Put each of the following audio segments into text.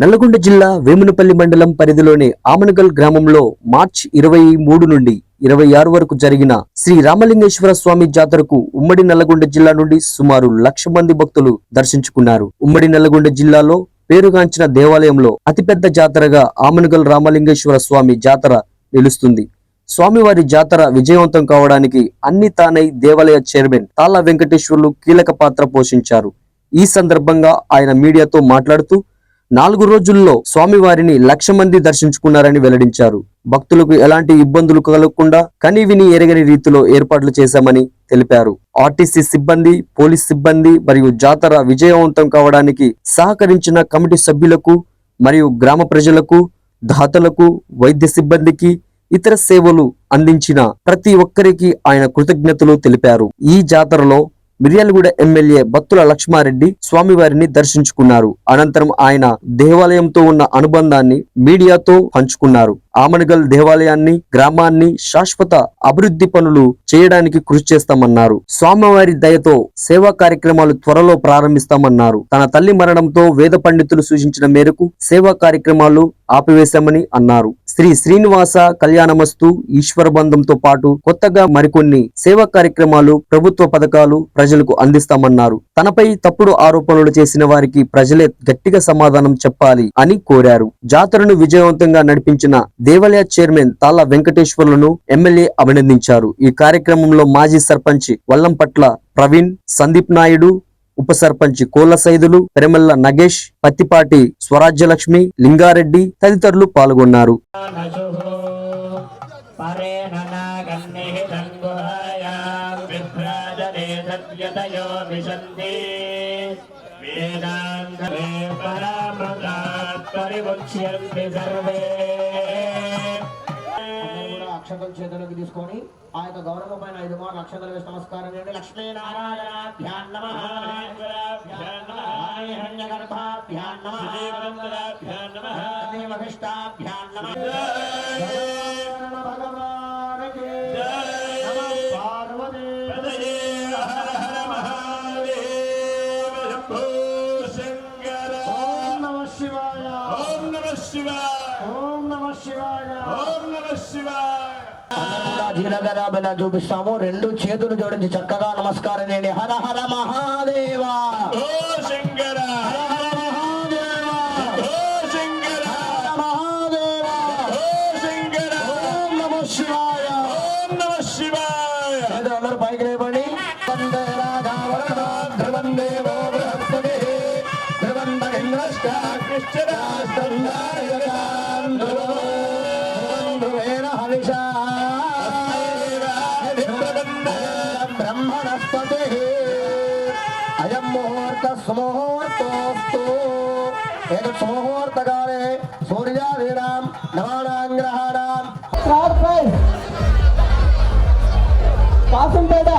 నల్లగొండ జిల్లా వేమునపల్లి మండలం పరిధిలోని ఆమనగల్ గ్రామంలో మార్చి ఇరవై మూడు నుండి ఇరవై ఆరు వరకు జరిగిన శ్రీ రామలింగేశ్వర స్వామి జాతరకు ఉమ్మడి నల్లగొండ జిల్లా నుండి సుమారు లక్ష మంది భక్తులు దర్శించుకున్నారు. ఉమ్మడి నల్లగొండ జిల్లాలో పేరుగాంచిన దేవాలయంలో అతిపెద్ద జాతరగా ఆమనగల్ రామలింగేశ్వర స్వామి జాతర నిలుస్తుంది. స్వామివారి జాతర విజయవంతం కావడానికి అన్ని తానై దేవాలయ చైర్మన్ తాళ్ళ వెంకటేశ్వర్లు కీలక పాత్ర పోషించారు. ఈ సందర్భంగా ఆయన మీడియాతో మాట్లాడుతూ నాలుగు రోజుల్లో స్వామివారిని లక్ష మంది దర్శించుకున్నారని వెల్లడించారు. భక్తులకు ఎలాంటి ఇబ్బందులు కలగకుండా కనివిని ఎరగని రీతిలో ఏర్పాట్లు చేశామని తెలిపారు. ఆర్టీసీ సిబ్బంది పోలీస్ సిబ్బంది మరియు జాతర విజయవంతం కావడానికి సహకరించిన కమిటీ సభ్యులకు మరియు గ్రామ ప్రజలకు దాతలకు వైద్య సిబ్బందికి ఇతర సేవలు అందించిన ప్రతి ఒక్కరికి ఆయన కృతజ్ఞతలు తెలిపారు. ఈ జాతరలో మిర్యాలగూడ ఎమ్మెల్యే బత్తుల లక్ష్మారెడ్డి స్వామివారిని దర్శించుకున్నారు. అనంతరం ఆయన దేవాలయంతో ఉన్న అనుబంధాన్ని మీడియాతో పంచుకున్నారు. ఆమనగల్ దేవాలయాన్ని గ్రామాన్ని శాశ్వత అభివృద్ధి పనులు చేయడానికి కృషి చేస్తామన్నారు. స్వామివారి దయతో సేవా కార్యక్రమాలు త్వరలో ప్రారంభిస్తామన్నారు. తన తల్లి మరణంతో వేద పండితులు సూచించిన మేరకు సేవా కార్యక్రమాలు ఆపివేశామని అన్నారు. శ్రీ శ్రీనివాస కళ్యాణమస్తు ఈశ్వర బంధంతో పాటు కొత్తగా మరికొన్ని సేవా కార్యక్రమాలు ప్రభుత్వ పథకాలు ప్రజలకు అందిస్తామన్నారు. తనపై తప్పుడు ఆరోపణలు చేసిన వారికి ప్రజలే గట్టిగా సమాధానం చెప్పాలి అని కోరారు. జాతరను విజయవంతంగా నడిపించిన దేవాలయ చైర్మన్ తాళ్ళ వెంకటేశ్వర్లను ఎమ్మెల్యే అభినందించారు. ఈ కార్యక్రమంలో మాజీ సర్పంచ్ వల్లంపట్ల ప్రవీణ్ సందీప్ నాయుడు ఉప సర్పంచ్ కోళ్ళ సైదులు పెరమల్ల నగేష్ పత్తిపాటి స్వరాజ్యలక్ష్మి లింగారెడ్డి తదితరులు పాల్గొన్నారు. పరేణ పరామృతాత్ సర్వే. అక్షతలు చేతులకు తీసుకొని ఆ యొక్క గౌరవ పైన ఐదు మార్లు అక్షతలు వేసి నమస్కారం చేయండి లక్ష్మీనారాయణాభ్యాం అందరూ కూడా జీలధర బెల చూపిస్తాము. రెండు చేతులు జోడించి చక్కగా నమస్కారం చేయండి. హర హర మహాదేవా. హర హర మహాదేవా. హర మహాదేవా. ఓం నమ శివాయ. చేతులు అందరూ పైకి లేపండి. వందే రాఘవరణ ధ్రువం దేవో బృహస్పతి. ధ్రువం ఇంద్రశ్చ కృష్ణరాష్ట్రం బ్రహ్మణస్పతి అయం ముహూర్త సుముహూర్తోస్తు ఏతత్ సుముహూర్తకాలే సూర్యాదీనాం నవానాగ్రహాణం కాసంపేట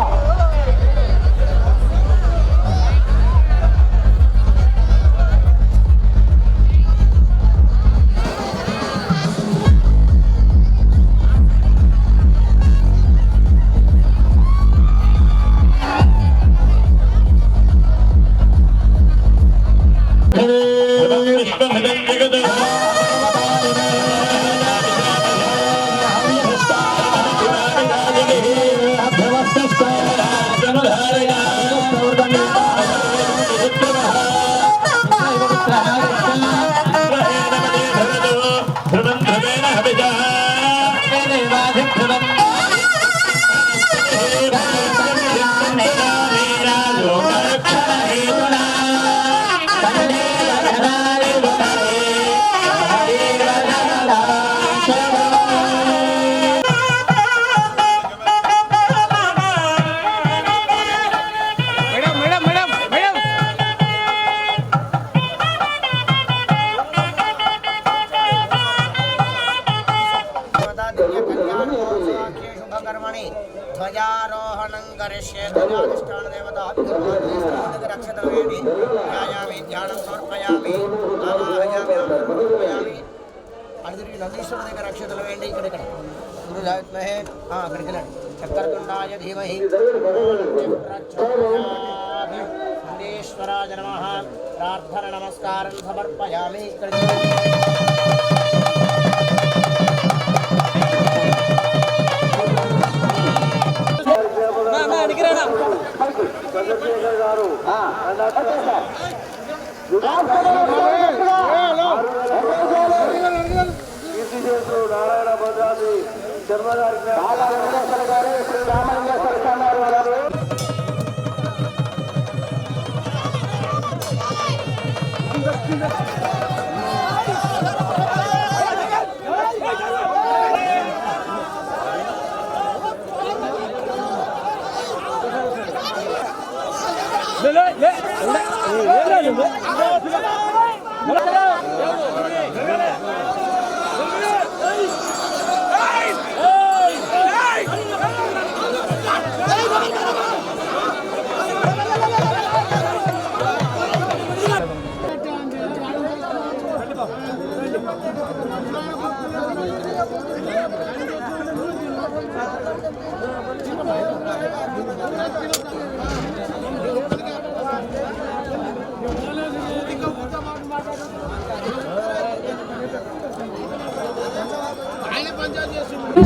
అది తిరిగి నందీశ్వర దగ్గర అక్షతలు వేయండి ఇక్కడ ఇక్కడ గురుజాత్మహే అక్కడికి వెళ్ళండి చక్కరతుండాయ ధీమహి ప్రచోదయామి. రామలింగేశ్వరాయ నమ ప్రార్థన నమస్కారం సమర్పయామి శ్రీ నారాయణ భద్రాది జన్మగారి శ్రీ రామలింగేశ్వర స్వామి గారు లే లే లే లే లే లే లే లే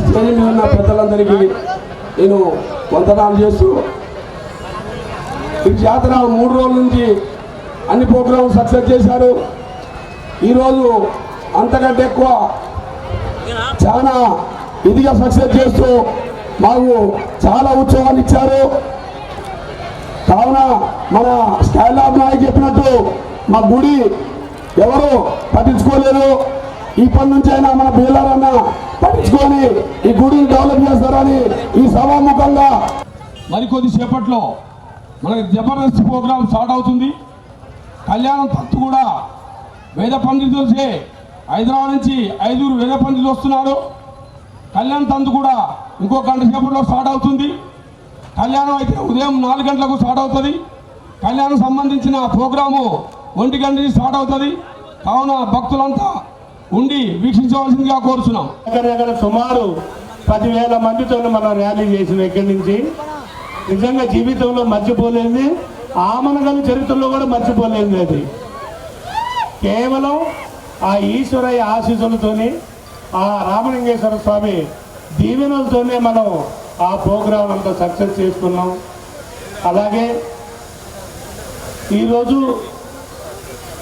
స్టేజ్ ఉన్న పెద్దలందరికీ నేను వందనాలు చేస్తూ ఈ జాతర మూడు రోజుల నుంచి అన్ని ప్రోగ్రామ్ సక్సెస్ చేశారు. ఈరోజు అంతకంటే ఎక్కువ చాలా ఇదిగా సక్సెస్ చేస్తూ మాకు చాలా ఉత్సవాలు ఇచ్చారు. కావున మన స్కైలాబ్ నాయక్ చెప్పినట్టు మా గుడి ఎవరు పట్టించుకోలేరు ఇప్పటి నుంచి అయినా మన బీలారన్న పట్టించుకొని ఈ గుడిని డెవలప్ చేస్తారని ఈ సభాముఖంగా మరికొద్ది సేపట్లో మనకి జబర్దస్త్ ప్రోగ్రామ్ స్టార్ట్ అవుతుంది. కళ్యాణం తత్తు కూడా వేద పండితులచే హైదరాబాద్ నుంచి ఐదుగురు వేద పండితులు వస్తున్నారు. కళ్యాణ తంతు కూడా ఇంకో గంట సేపట్లో స్టార్ట్ అవుతుంది. కళ్యాణం అయితే ఉదయం నాలుగు గంటలకు స్టార్ట్ అవుతుంది. కళ్యాణం సంబంధించిన ప్రోగ్రాము ఒంటి గంట నుంచి స్టార్ట్ అవుతుంది. కావున భక్తులంతా ఉండి వీక్షించవలసిందిగా కోరుచున్నాం. దగ్గర సుమారు పదివేల మందితో మనం ర్యాలీ చేసిన ఇక్కడి నుంచి. నిజంగా జీవితంలో మర్చిపోలేంది ఆమనగల చరిత్రలో కూడా మర్చిపోలేంది అది. కేవలం ఆ ఈశ్వరయ్య ఆశీస్సులతోని ఆ రామలింగేశ్వర స్వామి దీవెనలతోనే మనం ఆ ప్రోగ్రాం అంతా సక్సెస్ చేసుకున్నాం. అలాగే ఈరోజు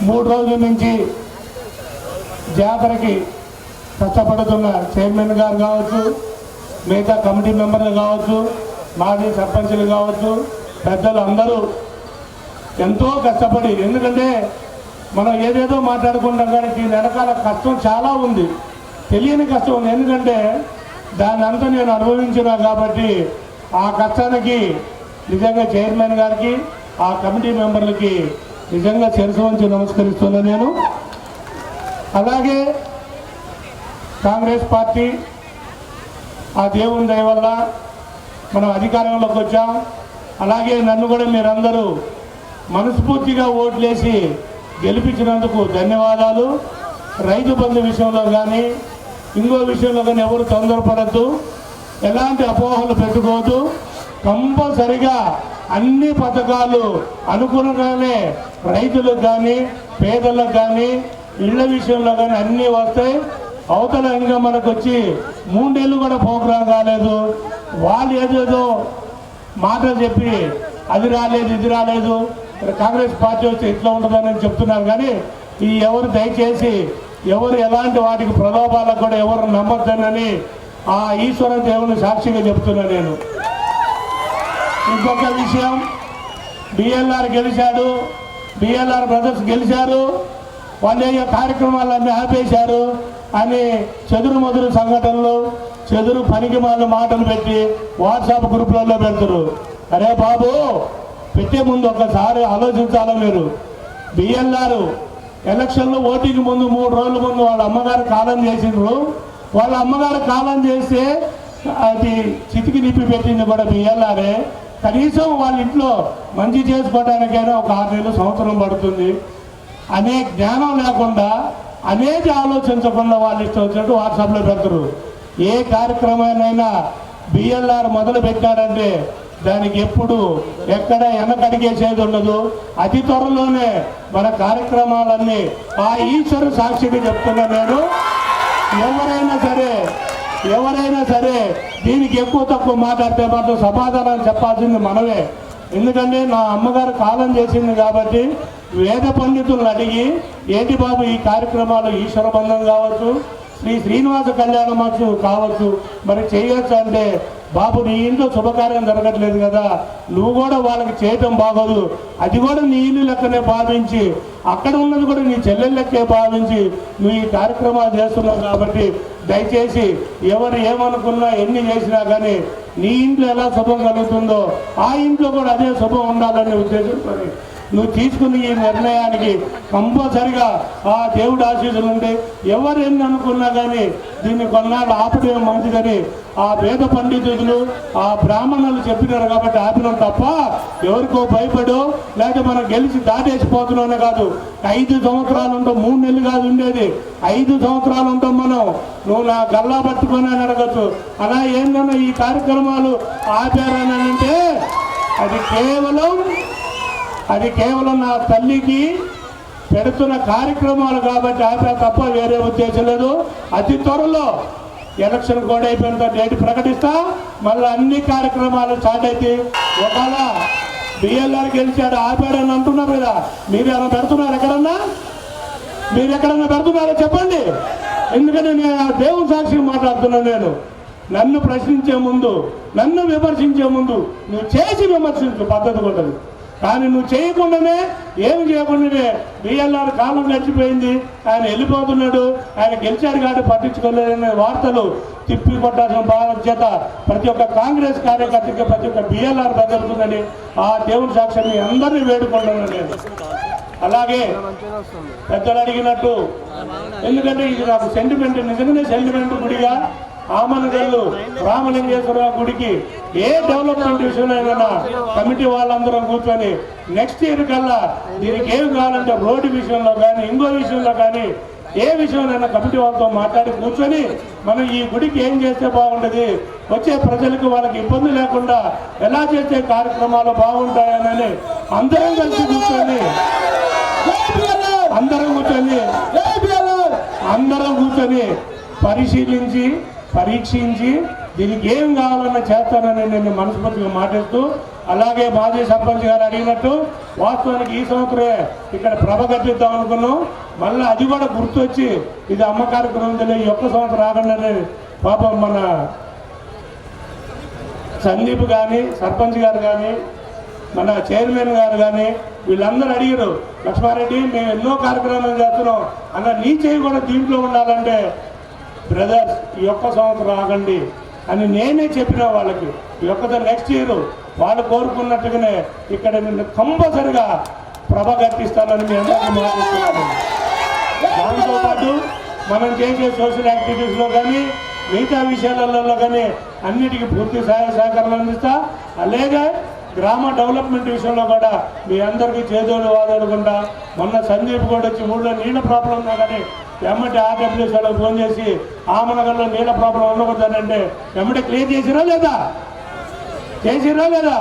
మూడు రోజుల నుంచి జాతరకి కష్టపడుతున్న చైర్మన్ గారు కావచ్చు మిగతా కమిటీ మెంబర్లు కావచ్చు మాజీ సర్పంచులు కావచ్చు పెద్దలు అందరూ ఎంతో కష్టపడి ఎందుకంటే మనం ఏదేదో మాట్లాడుకుంటాం కానీ దీని వెనకాల కష్టం చాలా ఉంది. తెలియని కష్టం ఉంది. ఎందుకంటే దాని అంతా నేను అనుభవించిన కాబట్టి ఆ కష్టానికి నిజంగా చైర్మన్ గారికి ఆ కమిటీ మెంబర్లకి నిజంగా శిరసు నమస్కరిస్తున్నా నేను. అలాగే కాంగ్రెస్ పార్టీ ఆ దేవుని దయ వల్ల మనం అధికారంలోకి వచ్చాం. అలాగే నన్ను కూడా మీరందరూ మనస్ఫూర్తిగా ఓట్లేసి గెలిపించినందుకు ధన్యవాదాలు. రైతు బంధు విషయంలో కానీ ఇంకో విషయంలో కానీ ఎవరు తొందరపడద్దు. ఎలాంటి అపోహలు పెట్టుకోవద్దు. కంపల్సరిగా అన్ని పథకాలు అనుగుణంగానే రైతులకు కానీ పేదలకు కానీ ఇళ్ళ విషయంలో కానీ అన్నీ వస్తాయి. అవతల ఇంకా మనకు వచ్చి మూడేళ్ళు కూడా ప్రోగ్రాం కాలేదు. వాళ్ళు ఏదేదో మాటలు చెప్పి అది రాలేదు ఇది రాలేదు. కాంగ్రెస్ పార్టీ వచ్చి ఇట్లా ఉంటుందని చెప్తున్నారు. కానీ ఈ ఎవరు దయచేసి ఎవరు ఎలాంటి వాటికి ప్రలోభాలకు కూడా ఎవరు నమ్మొద్దనని ఆ ఈశ్వర దేవుని సాక్షిగా చెప్తున్నా నేను. ఇంకొక విషయం బిఎల్ఆర్ గెలిచాడు బిఎల్ఆర్ బ్రదర్స్ గెలిచారు వాళ్ళు ఏ కార్యక్రమాలన్నీ ఆపేశారు అని చెదురు మదురు సంఘటనలు చెదురు పనికి మాల మాటలు పెట్టి వాట్సాప్ గ్రూపులలో పెడతారు. అరే బాబు పెట్టే ముందు ఒకసారి ఆలోచించాలా మీరు? బిఎల్ఆర్ ఎలక్షన్లో ఓటింగ్ ముందు మూడు రోజుల ముందు వాళ్ళ అమ్మగారు కాలం చేసిండ్రు. వాళ్ళ అమ్మగారు కాలం చేస్తే అది చితికి నిప్పి పెట్టింది కూడా బిఎల్ఆరే కనీసం వాళ్ళ ఇంట్లో మంచి చేసుకోవడానికైనా ఒక ఆరు నెలలు సంవత్సరం పడుతుంది. అనే జ్ఞానం లేకుండా అనేది ఆలోచించకుండా వాళ్ళు ఇష్టం వచ్చినట్టు వాట్సాప్లో పెడతారు. ఏ కార్యక్రమాన్నైనా బిఎల్ఆర్ మొదలు పెట్టాడంటే దానికి ఎప్పుడు ఎక్కడ వెనకడిగేసేది ఉండదు. అతి త్వరలోనే మన కార్యక్రమాలన్నీ ఆ ఈశ్వరు సాక్షిగా చెప్తున్నా నేను. ఎవరైనా సరే ఎవరైనా సరే దీనికి ఎక్కువ తక్కువ మాట్లాడితే మాత్రం సమాధానం చెప్పాల్సింది మనమే. ఎందుకంటే నా అమ్మగారు కాలం చేసింది కాబట్టి వేద పండితులను అడిగి ఏంటి బాబు ఈ కార్యక్రమాలు ఈశ్వర బంధం కావచ్చు శ్రీ శ్రీనివాస కళ్యాణ మహోత్సవం కావచ్చు మరి చేయొచ్చు అంటే బాబు నీ ఇంట్లో శుభకార్యం జరగట్లేదు కదా. నువ్వు కూడా వాళ్ళకి చేయటం బాగోదు. అది కూడా నీ ఇల్లు లెక్కనే భావించి అక్కడ ఉన్నది కూడా నీ చెల్లెలు లెక్కే భావించి నువ్వు ఈ కార్యక్రమాలు చేస్తున్నావు కాబట్టి దయచేసి ఎవరు ఏమనుకున్నా ఎన్ని చేసినా కానీ నీ ఇంట్లో ఎలా శుభం కలుగుతుందో ఆ ఇంట్లో కూడా అదే శుభం ఉండాలనే ఉద్దేశంతో నువ్వు తీసుకున్న ఈ నిర్ణయానికి కంపల్సరిగా ఆ దేవుడు ఆశీస్సులు ఉంటే ఎవరు అనుకున్నా కానీ దీన్ని కొన్నాళ్ళు ఆపడం మంచిదని ఆ వేద పండితులు ఆ బ్రాహ్మణులు చెప్పినారు కాబట్టి ఆపినాం తప్ప ఎవరికో భయపడో లేకపోతే మనం గెలిచి దాటేసిపోతున్నానే కాదు. ఐదు సంవత్సరాలు ఉంటాం మూడు నెలలు కాదు ఉండేది. ఐదు సంవత్సరాలు ఉంటాం మనం. నువ్వు నా గల్లా పట్టుకొని అని అడగచ్చు. అలా ఏందన్నా ఈ కార్యక్రమాలు ఆపారని అంటే అది కేవలం అది కేవలం నా తల్లికి పెడుతున్న కార్యక్రమాలు కాబట్టి ఆపే తప్ప వేరే ఉద్దేశం లేదు. అతి త్వరలో ఎలక్షన్ కూడా అయిపోయిన డేట్ ప్రకటిస్తా. మళ్ళీ అన్ని కార్యక్రమాలు స్టార్ట్ అయితే ఒకవేళ బిఎల్ఆర్ గెలిచాడు ఆపాడని అంటున్నారు కదా మీరు ఏమైనా పెడుతున్నారు ఎక్కడన్నా? మీరు ఎక్కడన్నా పెడుతున్నారో చెప్పండి. ఎందుకంటే నేను దేవుని సాక్షి మాట్లాడుతున్నాను నేను. నన్ను ప్రశ్నించే ముందు నన్ను విమర్శించే ముందు నువ్వు చేసి విమర్శించు పద్ధతి ఉంటుంది కానీ నువ్వు చేయకుండానే ఏమి చేయకుండానే బిఎల్ఆర్ కాలం గడిచిపోయింది ఆయన వెళ్ళిపోతున్నాడు. ఆయన గెలిచాడు కాబట్టి పట్టించుకోలేదనే వార్తలు తిప్పి కొట్టాల్సిన బాధ్యత ప్రతి ఒక్క కాంగ్రెస్ కార్యకర్తకి ప్రతి ఒక్క బిఎల్ఆర్ బదులుతుందని ఆ దేవుని సాక్ష్యం అందరినీ వేడుకుంటున్నాను నేను. అలాగే పెద్దలు అడిగినట్టు ఎందుకంటే ఇది నాకు సెంటిమెంట్ నిజంగానే సెంటిమెంట్ గుడిగా ఆమనగల్లు రామలింగేశ్వర గుడికి ఏ డెవలప్మెంట్ విషయంలో కమిటీ వాళ్ళందరం కూర్చొని నెక్స్ట్ ఇయర్ కల్లా దీనికి ఏమి కావాలంటే రోడ్డు విషయంలో కానీ ఇంకో విషయంలో కానీ ఏ విషయంలో కమిటీ వాళ్ళతో మాట్లాడి కూర్చొని మనం ఈ గుడికి ఏం చేస్తే బాగుంటుంది వచ్చే ప్రజలకు వాళ్ళకి ఇబ్బంది లేకుండా ఎలా చేసే కార్యక్రమాలు బాగుంటాయని అందరం కలిసి కూర్చొని అందరం కూర్చొని అందరం కూర్చొని పరిశీలించి పరీక్షించి దీనికి ఏం కావాలన్నా చేస్తానని నేను మనస్ఫూర్తిగా మాట్లాడుతూ అలాగే మాజీ సర్పంచ్ గారు అడిగినట్టు వాస్తవానికి ఈ సంవత్సరమే ఇక్కడ ప్రభ కట్టిద్దాం అనుకున్నాం. మళ్ళీ అది కూడా గుర్తొచ్చి ఇది అమ్మ కార్యక్రమం తెలియ ఈ ఒక్క సంవత్సరం రాకుండా పాపం మన సందీప్ కానీ సర్పంచ్ గారు కానీ మన చైర్మన్ గారు కానీ వీళ్ళందరూ అడిగారు లక్ష్మారెడ్డి మేము ఎన్నో కార్యక్రమాలు చేస్తున్నాం అన్న నీ చేయి కూడా దీంట్లో ఉండాలంటే బ్రదర్స్ ఈ ఒక్క సంవత్సరం ఆగండి అని నేనే చెప్పిన వాళ్ళకి ఈ యొక్క నెక్స్ట్ ఇయర్ వాళ్ళు కోరుకున్నట్టుగానే ఇక్కడ నిన్ను కంపల్సరిగా ప్రభ గర్పిస్తానని మీ అందరికీ మాట్లాడుతున్నాను దాంతోపాటు మనం చేసే సోషల్ యాక్టివిటీస్లో కానీ మిగతా విషయాలలో కానీ అన్నిటికీ పూర్తి సహాయ సహకారాలు అందిస్తా. అలాగే గ్రామ డెవలప్మెంట్ విషయంలో కూడా మీ అందరికీ చేదోడు వాదోడుకుంటా మొన్న సందీప్ కూడా వచ్చి ఊళ్ళో నీళ్ళ ప్రాబ్లం ఉన్నా కానీ ఎమ్మటి ఆర్డబ్ల్యూసీలో వాళ్ళకి ఫోన్ చేసి ఆమనగర్లో నీళ్ళ ప్రాబ్లం ఉండకూడదనంటే ఎమ్మటి క్లియర్ చేసిరా లేదా? చేసిరా లేదా?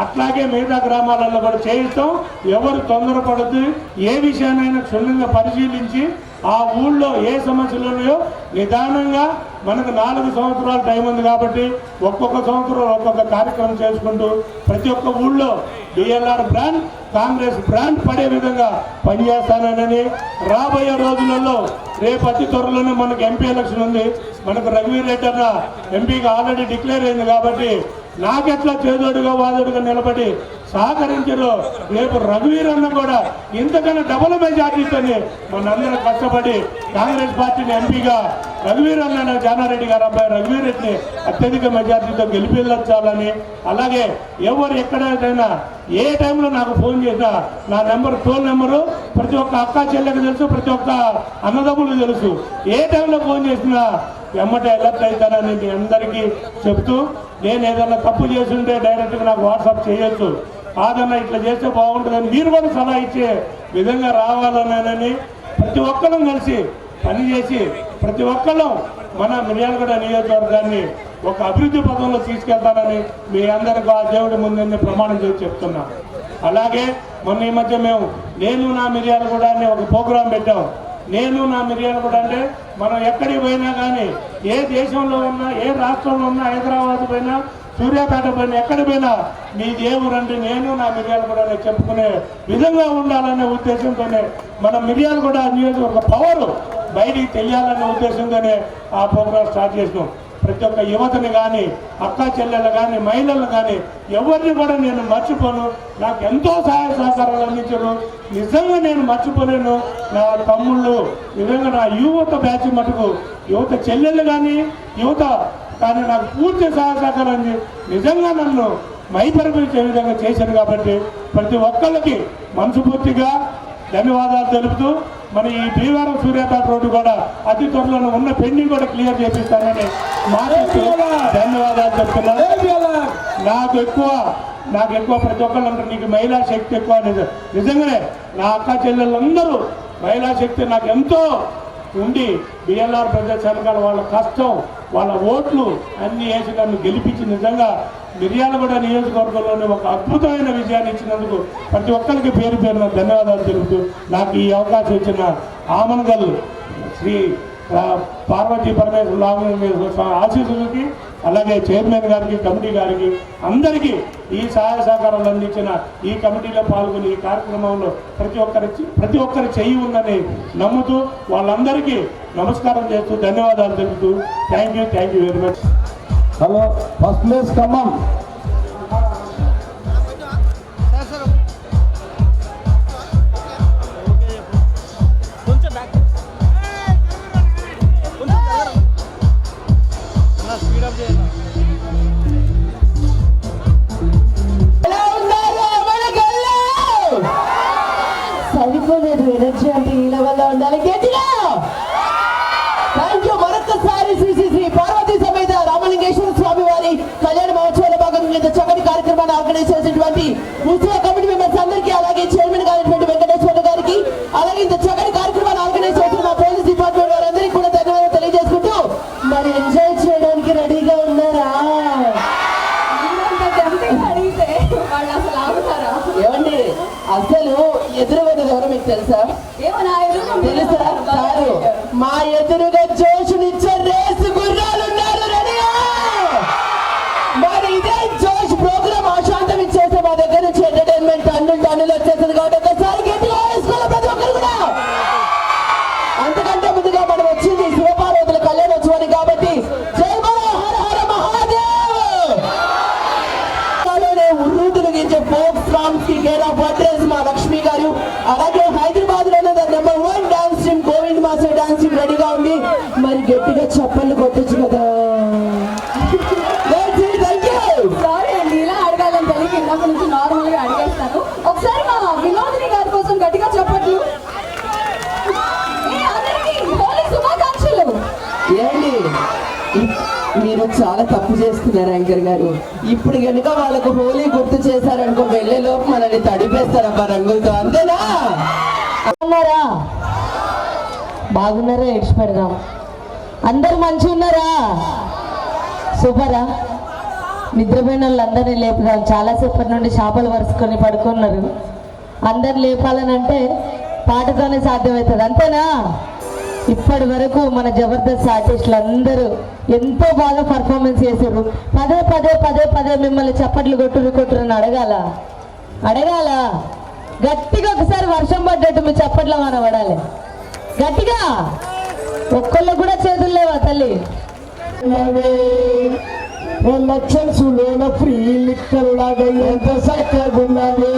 అట్లాగే మిగతా గ్రామాలలో కూడా చేయిస్తాం. ఎవరు తొందరపడద్దు. ఏ విషయాన్నైనా క్షుణ్ణంగా పరిశీలించి ఆ ఊళ్ళో ఏ సమస్యలు ఉన్నాయో నిదానంగా మనకు నాలుగు సంవత్సరాల టైం ఉంది కాబట్టి ఒక్కొక్క సంవత్సరం ఒక్కొక్క కార్యక్రమం చేసుకుంటూ ప్రతి ఒక్క ఊళ్ళో బిఎల్ఆర్ బ్రాండ్ కాంగ్రెస్ బ్రాండ్ పడే విధంగా పనిచేస్తానని రాబోయే రోజులలో రేపు అతి త్వరలోనే మనకు ఎంపీ ఎలక్షన్ ఉంది. మనకు రఘువీర్ రెడ్డి అన్న ఎంపీగా ఆల్రెడీ డిక్లేర్ అయింది కాబట్టి నాకెట్లా చేదోడుగా వాదోడుగా నిలబడి సహకరించారు. రేపు రఘువీర్ అన్న కూడా ఇంతకన్నా డబుల్ మెజార్టీతోనే మనందరం కష్టపడి కాంగ్రెస్ పార్టీని ఎంపీగా రఘువీర్ అన్న జానారెడ్డి గారు అబ్బాయి రఘువీర్ రెడ్డిని అత్యధిక మెజార్టీతో గెలిపించాలని అలాగే ఎవరు ఎక్కడైనా ఏ టైంలో నాకు ఫోన్ చేసినా నా నెంబర్ ఫోన్ నెంబరు ప్రతి ఒక్క అక్క చెల్లెకి తెలుసు ప్రతి ఒక్క అన్నదమ్ములు తెలుసు. ఏ టైంలో ఫోన్ చేసినా ఎమ్మట ఎలర్ట్ అవుతానని మీ అందరికీ చెప్తూ నేను ఏదైనా తప్పు చేస్తుంటే డైరెక్ట్గా నాకు వాట్సాప్ చేయొచ్చు. కాదన్న ఇట్లా చేస్తే బాగుంటుందని మీరు కూడా సలహా ఇచ్చే విధంగా రావాలన్నానని ప్రతి ఒక్కరం కలిసి పనిచేసి ప్రతి ఒక్కళ్ళం మన మిర్యాలగూడ నియోజకవర్గాన్ని ఒక అభివృద్ధి పథంలో తీసుకెళ్తానని మీ అందరికీ ఆ దేవుడి ముందని ప్రమాణం చేసి చెప్తున్నా. అలాగే మొన్న ఈ మధ్య మేము నేను నా మిర్యాలగూడ అని ఒక ప్రోగ్రాం పెట్టాం. నేను నా మిర్యాలగూడ అంటే మనం ఎక్కడికి పోయినా కానీ ఏ దేశంలో ఉన్నా ఏ రాష్ట్రంలో ఉన్నా హైదరాబాద్ పోయినా సూర్యాపేట పోయినా ఎక్కడ పోయినా మీ దేవుడు నేను నా మిర్యాలు కూడా నేను చెప్పుకునే విధంగా ఉండాలనే ఉద్దేశంతోనే మన మిర్యాలు కూడా నియోజకవర్గ పవర్ బయటికి తెలియాలనే ఉద్దేశంతోనే ఆ ప్రోగ్రాం స్టార్ట్ చేసినాం. ప్రతి ఒక్క యువతని కానీ అక్క చెల్లెలు కానీ మహిళలు కానీ ఎవరిని కూడా నేను మర్చిపోను. నాకు ఎంతో సహాయ సహకారాలు అందించను నిజంగా నేను మర్చిపోలేను. నా తమ్ముళ్ళు నిజంగా నా యువత బ్యాచ్ మటుకు యువత చెల్లెలు కానీ యువత కానీ నాకు పూర్తి సహాయ సహకారం అంది. నిజంగా నన్ను మైపరిపించే విధంగా చేశారు కాబట్టి ప్రతి ఒక్కళ్ళకి మనస్ఫూర్తిగా ధన్యవాదాలు తెలుపుతూ మన ఈ భీమవరం సూర్యాపేట రోడ్డు కూడా అతి త్వరలో ఉన్న పెండింగ్ కూడా క్లియర్ చేపిస్తానని మాట్లాడుతూ ధన్యవాదాలు చెప్తున్నాను. నాకు ఎక్కువ నాకు ఎక్కువ ప్రతి ఒక్కళ్ళు అంటారు నీకు మహిళా శక్తి ఎక్కువ నిజం నిజంగానే నా అక్క చెల్లెళ్ళందరూ మహిళా శక్తి నాకు ఎంతో ఉండి బిఎల్ఆర్ ప్రజా వెనకాల వాళ్ళ కష్టం వాళ్ళ ఓట్లు అన్ని వేసి నన్ను గెలిపించి నిజంగా మిర్యాలగూడ నియోజకవర్గంలోనే ఒక అద్భుతమైన విజయాన్ని ఇచ్చినందుకు ప్రతి ఒక్కరికి పేరు పేరున ధన్యవాదాలు తెలుపుతూ నాకు ఈ అవకాశం ఇచ్చిన ఆమనగల్ శ్రీ పార్వతీ పరమేశ్వర స్వామి ఆశీస్సులకి అలాగే చైర్మన్ గారికి కమిటీ గారికి అందరికీ ఈ సహాయ సహకారాలు అందించిన ఈ కమిటీలో పాల్గొని ఈ కార్యక్రమంలో ప్రతి ఒక్కరి ప్రతి ఒక్కరి చెయ్యి ఉందని నమ్ముతూ వాళ్ళందరికీ నమస్కారం చేస్తూ ధన్యవాదాలు తెలుపుతూ thank you thank you very much. Hello first place Khammam. సరిపోలేదు ఎనర్జీ అంటే ఈ లెవెల్లో ఉండాలి. గట్టిగా థ్యాంక్ యూ మరొకసారి శ్రీ శ్రీ శ్రీ పార్వతీ సమేత రామలింగేశ్వర స్వామి వారి కళ్యాణ మహోత్సవాల భాగంగా ఇంత చక్కటి కార్యక్రమాన్ని ఆర్గనైజ్ చేసినటువంటి ఉత్సవ కమిటీ మెంబర్స్ అందరికీ అలాగే చైర్మన్ గారైనటువంటి వెంకటేశ్వర గారికి అలాగే ఇంత చక్కటి తెలుసా? తెలుసా? మా ఎదురుగా జోషునిచ్చే చేస్తున్నారు యాంకర్ గారు? ఇప్పుడు కనుక వాళ్ళకు హోలీ గుర్తు చేశారనుకో వెళ్ళే లోపు మనల్ని తడిపేస్తారబ్బా రంగులతో. అంతేనా? అన్నారా బాగున్నారా? ఏడ్చిపెడదాం అందరు మంచి ఉన్నారా సూపరా? నిద్రపోయిన వాళ్ళందరినీ లేపుదాం. చాలాసేపటి నుండి చేపలు వరుసుకొని పడుకున్నారు. అందరు లేపాలనంటే పాటతోనే సాధ్యమవుతుంది. అంతేనా? ఇప్పటి వరకు మన జబర్దస్త్ ఆర్టిస్టులు అందరూ ఎంతో బాగా పర్ఫార్మెన్స్ చేశారు పదే పదే పదే పదే మిమ్మల్ని చప్పట్లు కొట్టురు కొట్టురు అని అడగాల అడగాల గట్టిగా ఒకసారి వర్షం పడ్డట్టు మీ చప్పట్ల మన పడాలి గట్టిగా ఒక్కళ్ళు కూడా చేతులు లేవా తల్లి లక్షన్స్ ఫ్రీ లిక్కర్ లాగా ఎంత చక్కగున్నవే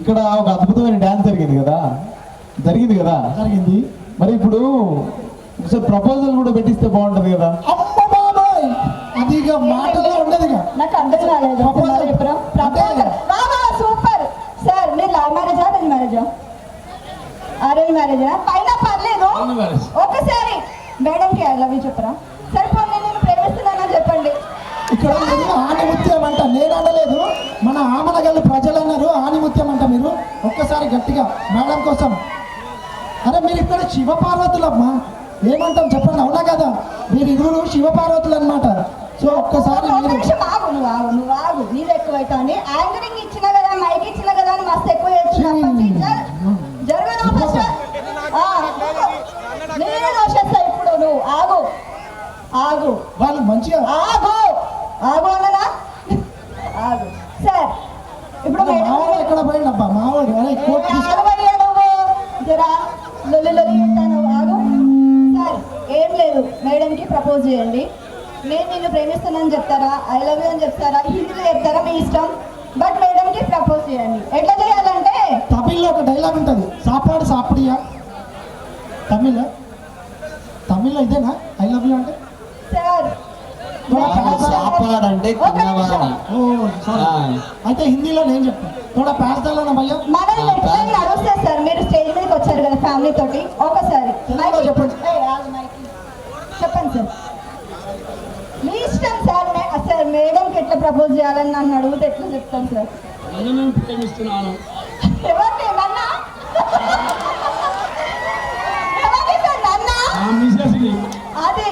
ఇక్కడ ఒక అద్భుతమైన డ్యాన్స్ జరిగింది కదా? జరిగింది కదా? జరిగింది. మరి ఇప్పుడు ఒకసారి ప్రపోజల్ కూడా పెట్టిస్తే బాగుంటది కదా? అమ్మ బాబాయ్! అది ఇక మాటల్లో ఉండదు నాకు అర్థం కాలేదు. సూపర్. సార్ మీరు లవ్ మ్యారేజా అరేంజ్ మ్యారేజా? అరేంజ్ మ్యారేజా? పైన పర్లేదు. ఒకసారి. మేడంకి ఐ లవ్ యూ చెప్పరా? గట్టిగా మేడం కోసం. అరే మీరు ఇక్కడ శివపార్వతులమ్మా? ఏమంటాం చెప్పండి అవునా కదా? మీరు ఇరువురు శివపార్వతులు అనమాట సో ఒక్కసారి నీళ్ళు యాంకరింగ్ ఇచ్చిన కదా మైక్ ఇచ్చిన కదా అని మస్తు ఎక్కువ జరగదు ఫస్ట్. నేను దోషేస్తా ఇప్పుడు నువ్వు. ఆగు. ఆగు. వాళ్ళు మంచిగా ఆగు. ఆగు అన్ననా ఆగు. సార్ మావాడు ఎక్కడ పోయిండబ్బా? మావాడు అరే కోట్ ఏం లేదు. మేడంకి ప్రపోజ్ చేయండి. నేను నిన్ను ప్రేమిస్తున్నానని చెప్తారా? ఐ లవ్ యూ అని చెప్తారా? హిందీలో చెప్తారా? మీ ఇష్టం. బట్ మేడంకి ప్రపోజ్ చేయండి. ఎట్లా చేయాలంటే తమిళ్ళో ఒక డైలాగ్ ఉంటుంది. సాపాడు సాపిడియా? తమిళ్ తమిళ్ళో ఇదేనా? ఐ లవ్ యూ అంటే? సార్ అయితే హిందీలో నేను చెప్తాను తోడా పేస్తానా భయ్యా నడుస్తే సార్ మీరు స్టేజ్ మీదకి వచ్చారు కదా ఫ్యామిలీ తోటి. ఒకసారి. చెప్పండి. చెప్పండి సార్ మీ ఇష్టం సార్ సార్ మేడంకి ఎట్లా ప్రపోజ్ చేయాలని నన్ను అడిగితే ఎట్లా చెప్తాను సార్ ప్రేమిస్తున్నాను. ఎవరిని? నన్నా ఎవరిని సార్ నన్నా అది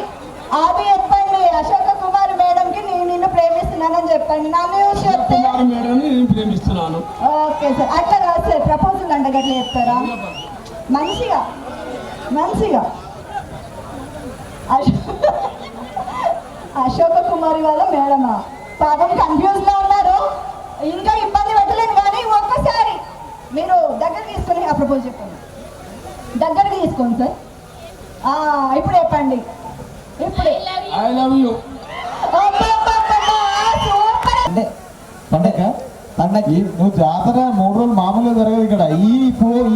అది చెప్పండి అశోక కుమార్ మేడంకి నేను నిన్ను ప్రేమిస్తున్నానని చెప్పండి. నన్ను చూసి చెప్తే మేడం నేను ప్రేమిస్తున్నాను. Okay sir. అట్లా కాదు సార్ ప్రపోజల్ అంటే గట్లా చెప్తారా? మంచిగా మంచిగా. అశో- అశోక కుమారి వాళ్ళ మేడమా? పాపం కన్ఫ్యూజ్లో ఉన్నారు. ఇంకా ఇబ్బంది పెట్టలేదు కానీ ఒక్కసారి మీరు దగ్గర తీసుకొని ఆ ప్రపోజ్ చెప్పండి. దగ్గరకు తీసుకోండి సార్. ఇప్పుడు చెప్పండి. ఇప్పుడు. ఐ లవ్ యూ పండగ పండగకి నువ్వు జాతర మూడు రోజులు మామూలుగా జరగదు ఇక్కడ. ఈ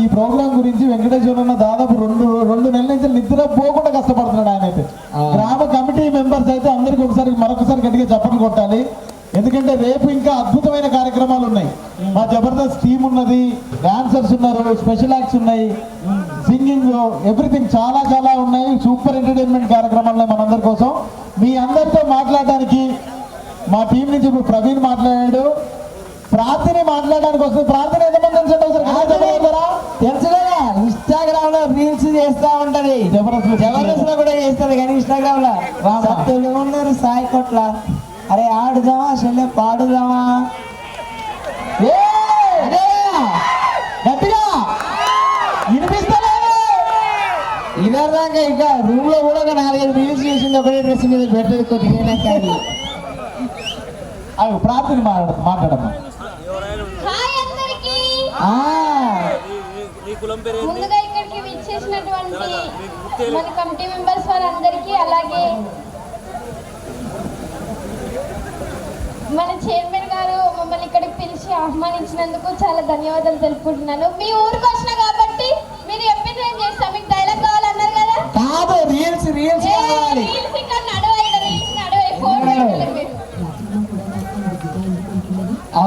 ఈ ప్రోగ్రామ్ గురించి వెంకటేశ్వర దాదాపు రెండు రెండు నెలల నుంచి నిద్ర పోకుండా కష్టపడుతున్నాడు ఆయన అయితే గ్రామ కమిటీ మెంబర్స్ అయితే అందరికి ఒకసారి మరొకసారి గట్టిగా చప్పట్లు కొట్టాలి. ఎందుకంటే రేపు ఇంకా అద్భుతమైన కార్యక్రమాలు ఉన్నాయి. మా జబర్దస్త్ టీమ్ ఉన్నది డాన్సర్స్ ఉన్నారు స్పెషల్ యాక్ట్స్ ఉన్నాయి సింగింగ్ ఎవ్రీథింగ్ చాలా చాలా ఉన్నాయి. సూపర్ ఎంటర్టైన్మెంట్ కార్యక్రమాలు ఉన్నాయి మనందరి కోసం. మీ అందరితో మాట్లాడడానికి మా టీం నుంచి ఇప్పుడు ప్రవీణ్ మాట్లాడాడు. ప్రార్థన మాట్లాడడానికి వస్తుంది. ప్రార్థన ఎంతమంది తెలిసి ఒకసారి తెలుసులేదా ఇన్స్టాగ్రామ్లో రీల్స్ చేస్తా ఉంటది. జబర్దస్త్లో కూడా చేస్తుంది కానీ ఇన్స్టాగ్రామ్లో. సత్తులు ఉన్నారు సాయి కొట్ల. అరే ఆడుదామా? చెల్లె పాడుదామా? గట్టిగా. ఇదర్దాకా ఇంకా రూమ్లో కూడా ఒక నాలుగైదు రీల్స్ చేసింది. ఒకటే డ్రెస్ మీద పెట్టదు కొద్దిగా కానీ అవి ప్రార్థన మాట్లాడ మాట్లాడమ్మా. హాయ్ అందరికి. ఆ, ముందుగా ఇక్కడికి విచ్చేసినటువంటి మన కమిటీ మెంబర్స్ వారందరికీ అలాగే మన చైర్మన్ గారు మమ్మల్ని ఇక్కడికి పిలిచి ఆహ్వానించినందుకు చాలా ధన్యవాదాలు తెలుపుకుంటున్నాను. మీ ఊరికి వచ్చిన కాబట్టి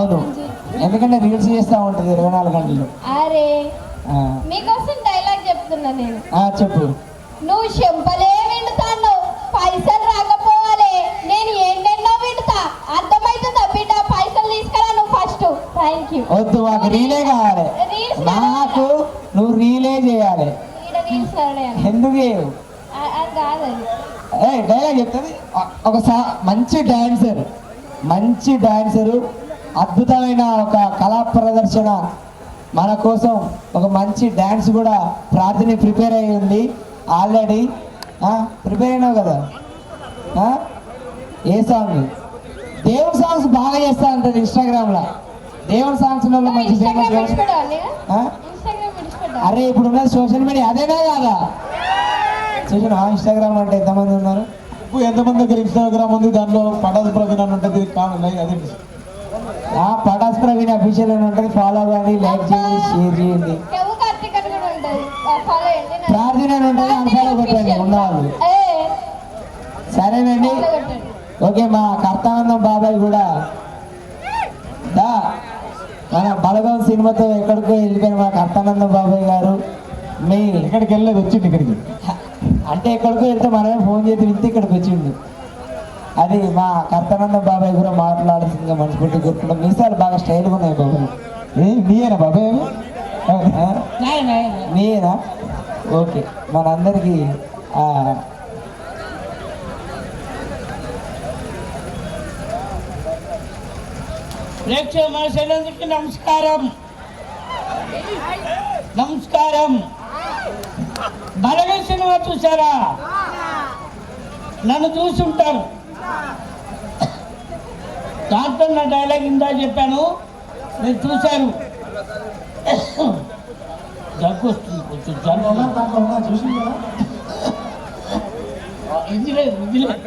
అవును ఎందుకంటే రీల్స్ చేస్తా ఉంటది ఇరవై నాలుగు గంటలు. అరే మీకోసం డైలాగ్ చెప్తున్నా నేను. ఆ, చెప్పు. నువ్వు చెంపలే విండుతాను పైసలు రాకపోవాలి. నేను ఎన్నెన్నో విండుతా. అర్థమవుతుందా బిడ్డ? పైసలు తీసుకురా నువ్వు ఫస్ట్ థ్యాంక్ యూ వద్దు మాకు రీలే కావాలి. నాకు నువ్వు రీలే చేయాలి. ఎందుకు చేయవు. ఏ డైలాగ్ చెప్తుంది. ఒక మంచి డాన్సర్ మంచి డాన్సరు అద్భుతమైన ఒక కళా ప్రదర్శన మన కోసం ఒక మంచి డాన్స్ కూడా ప్రార్థన ప్రిపేర్ అయి ఉంది ఆల్రెడీ. ప్రిపేర్ అయినావు కదా? ఆ? ఏ సాంగ్? దేవుడి సాంగ్స్ బాగా చేస్తా ఉంటారు ఇన్స్టాగ్రామ్లో. దేవుడి సాంగ్స్ మంచి ఇన్స్టాగ్రామ్ ఫేమస్? ఇన్స్టాగ్రామ్? అరే ఇప్పుడు ఉన్నది సోషల్ మీడియా అదేనా కాదా? చూసిన ఇన్స్టాగ్రామ్ అంటే ఎంతమంది ఉన్నారు? ఎంతమంది దగ్గర ఇన్స్టాగ్రామ్ ఉంది? దాంట్లో పటాస్ ప్రవీణ్ అని ఉంటుంది కావాలి అదే పటాస్ ప్రవీణ్ అఫీషియల్ అని ఉంటుంది. ఫాలో కానీ లైక్ చేయండి షేర్ చేయండి. ప్రార్థన అని ఉంటుంది. అన్ఫాలో కొట్టండి. ఉన్నవాళ్ళు ఏ, సరేనండి. ఓకే మా కర్తానందం బాబాయ్ కూడా దా మన బలగం సినిమాతో ఎక్కడికో వెళ్ళిపోయిన మా కర్తానందం బాబాయ్ గారు. మీ ఇక్కడికి వెళ్ళలేదు వచ్చింది ఇక్కడికి. అంటే ఎక్కడికో వెళ్తే మనమే ఫోన్ చేసి వింటే ఇక్కడికి వచ్చింది అది మా కర్తనన్న బాబాయ్ కూడా మాట్లాడాల్సిందిగా మనస్ఫూర్తి కోరుకుంటాం మీసాలు బాగా స్టైల్గా ఉన్నాయి బాబాయ్ ఏ బాబాయ్ మీయేనా? ఓకే. మనందరికీ ప్రేక్షక మనుషులందరికీ నమస్కారం. నమస్కారం. బలగ సినిమా చూసారా? నన్ను చూసుంటారు దాంట్లో నా డైలాగ్ ఇందా చెప్పాను? మీరు చూశారు. దగ్గు వస్తుంది కొంచెం చూసిందా? ఇది లేదు ఇది లేదు.